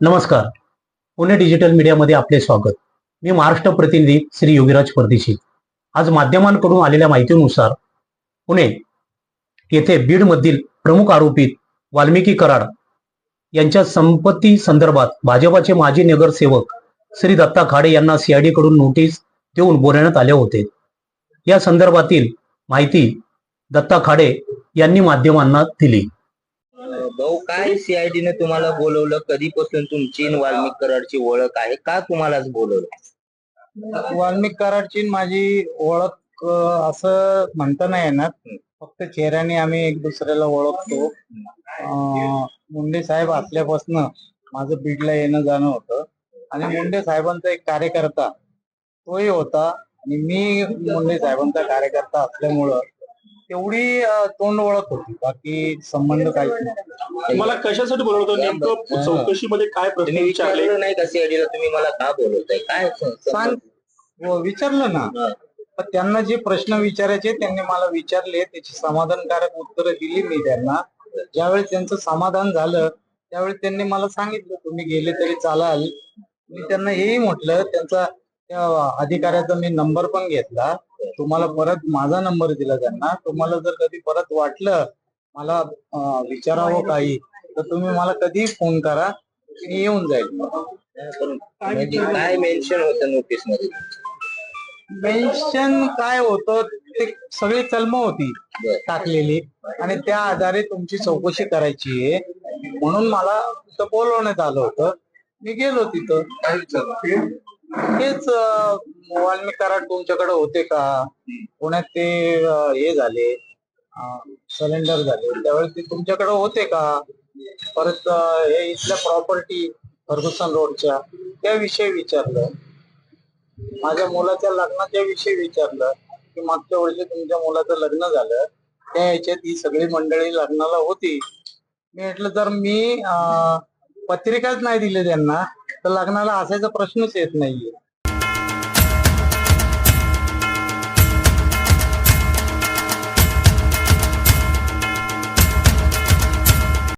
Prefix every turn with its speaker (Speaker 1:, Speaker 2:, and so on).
Speaker 1: नमस्कार. पुणे डिजिटल मीडियामध्ये आपले स्वागत. मी महाराष्ट्र प्रतिनिधी श्री योगीराज परदेशी. आज माध्यमांकडून आलेल्या माहितीनुसार पुणे येथे बीडमधील प्रमुख आरोपीत वाल्मिकी कराड यांच्या संपत्ती संदर्भात भाजपाचे माजी नगरसेवक श्री दत्ता खाडे यांना सीआयडीकडून नोटीस देऊन बोलवण्यात आले होते. या संदर्भातील माहिती दत्ता खाडे यांनी माध्यमांना दिली.
Speaker 2: भाऊ काय सीआयडी ने तुम्हाला बोलवलं? कधीपासून तुमची आणि वाल्मिक कराडची ओळख आहे? का तुम्हालाच बोलवलं?
Speaker 3: वाल्मिक कराडची माझी ओळख अं, असं म्हणता नाही येणार. फक्त चेहऱ्याने आम्ही एक दुसऱ्याला ओळखतो. अं, मुंडे साहेब असल्यापासून माझं बीडला येणं जाणं होतं. आणि मुंडे साहेबांचा एक कार्यकर्ता तोही होता. आणि मी मुंडे साहेबांचा कार्यकर्ता असल्यामुळं तेवढी तोंड ओळख होती. बाकी संबंध काहीच नाही
Speaker 4: मला कशासाठी बोलवतो नेमकं चौकशीमध्ये काय प्रश्न विचारले?
Speaker 2: नाही का सीआयडी ला तुम्ही मला का बोलवताय? काय
Speaker 3: सांग. हो, विचारलं ना. पण त्यांना जे प्रश्न विचारायचे त्यांनी मला विचारले. त्याची समाधानकारक उत्तरं दिली मी त्यांना. ज्यावेळी त्यांचं समाधान झालं त्यावेळी त्यांनी मला सांगितलं तुम्ही गेले तरी चालाल. मी त्यांना हेही म्हटलं. त्यांचा त्या अधिकाऱ्याचा मी नंबर पण घेतला. तुम्हाला परत माझा नंबर दिला त्यांना. तुम्हाला जर कधी परत वाटलं मला विचारावं काही तर तुम्ही मला कधीही फोन करा. मी येऊन जाईल.
Speaker 2: काय मेन्शन होतं नोटीसमध्ये?
Speaker 3: मेन्शन काय होतं ते सगळी कलम होती. टाकलेली. आणि त्या आधारे तुमची चौकशी करायची आहे. म्हणून मला तिथं बोलवण्यात आलं होतं. मी गेलो तिथं. हेच अं, वाल्मिक कराड तुमच्याकडे होते का? पुण्यात ते हे झाले सिलेंडर झाले. त्यावेळेस ते तुमच्याकडे होते का? परत हे इथल्या प्रॉपर्टी फर्गुसन रोडच्या त्याविषयी विचारलं. माझ्या मुलाच्या लग्नाच्या विषयी विचारलं की मागच्या वर्षी तुमच्या मुलाचं लग्न झालं. त्या ह्याच्यात ही सगळी मंडळी लग्नाला होती. मी म्हटलं तर मी पत्रिकाच नाही दिली त्यांना तर लग्नाला असायचा प्रश्नच येत नाहीये.